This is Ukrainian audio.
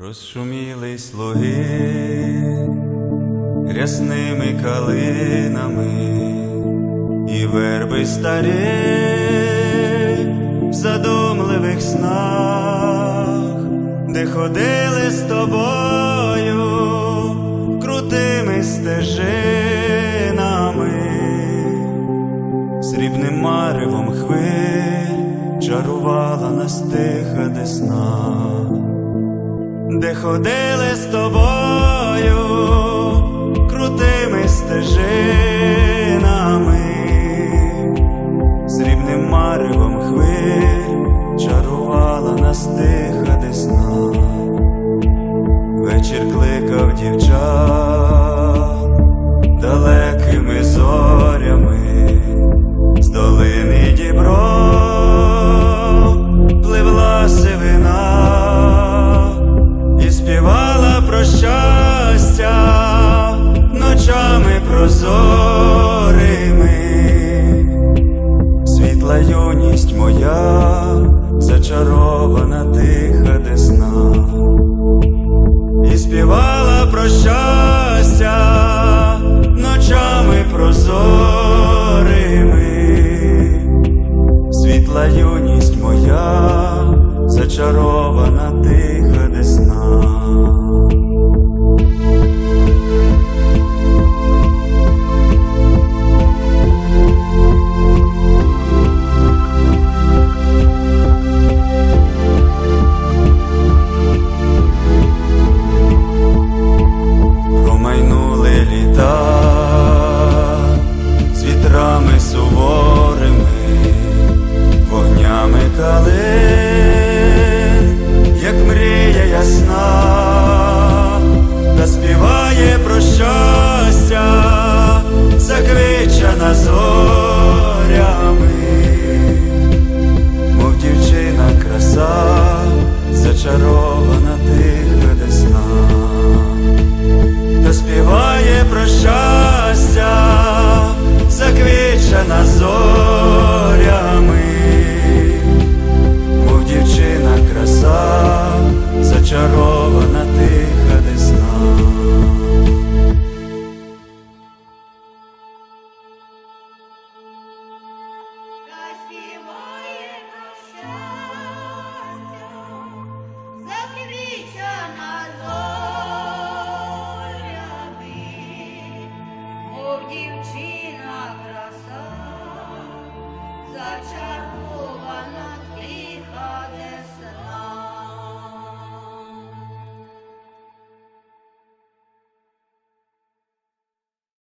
Розшумілись луги рясними калинами і верби старі в задумливих снах, де ходили з тобою крутими стежинами, срібним маревом хвиль чарувала нас тиха десна ходили з тобою крутими стежинами, срібним маревом хвиль чарувала нас тиха десна, вечір кликав дівчат юність моя, зачарована тиха десна, і співала про щастя ночами прозорими. Світла юність моя, про щастя заквічена зоря. such a